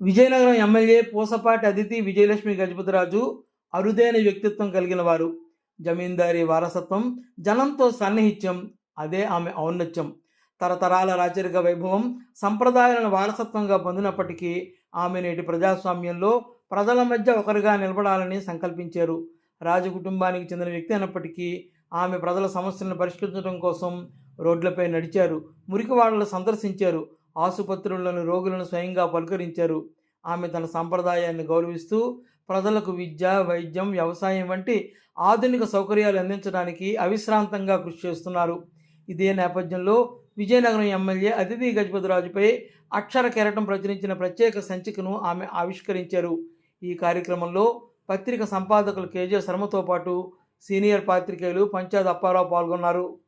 Vizianagaram MLA Pusapati Aditi Vijayalakshmi Gajapathiraju అరుదైన వ్యక్తిత్వం కలిగిన వారు. జమీందారీ వారసత్వం జనంతో సన్నిహిత్యం అదే ఆమె ఔన్నత్యం. తరతరాల రాచరిక వైభవం సంప్రదాయాలను వారసత్వంగా పొందినప్పటికీ ఆమె నేటి ప్రజాస్వామ్యంలో ప్రజల మధ్య ఒకరిగా నిలబడాలని సంకల్పించారు. రాజకుటుంబానికి చెందిన వ్యక్తి అయినప్పటికీ ఆమె ప్రజల సమస్యలను పరిష్కరించడం కోసం రోడ్లపై నడిచారు మురికివాడలు సందర్శించారు. ఆసుపత్రులను రోగులను స్వయంగా పలుకరించారు. ఆమె తన సంప్రదాయాన్ని గౌరవిస్తూ ప్రజలకు విద్య వైద్యం వ్యవసాయం వంటి ఆధునిక సౌకర్యాలు అందించడానికి అవిశ్రాంతంగా కృషి చేస్తున్నారు. ఇదే నేపథ్యంలో విజయనగరం ఎమ్మెల్యే అతిథి గజపతిరాజుపై అక్షర కెరటం ప్రచురించిన ప్రత్యేక సంచికను ఆమె ఆవిష్కరించారు. ఈ కార్యక్రమంలో పత్రిక సంపాదకులు కేజే శర్మతో పాటు సీనియర్ పాత్రికేయులు పంచాయత్ అప్పారావు పాల్గొన్నారు.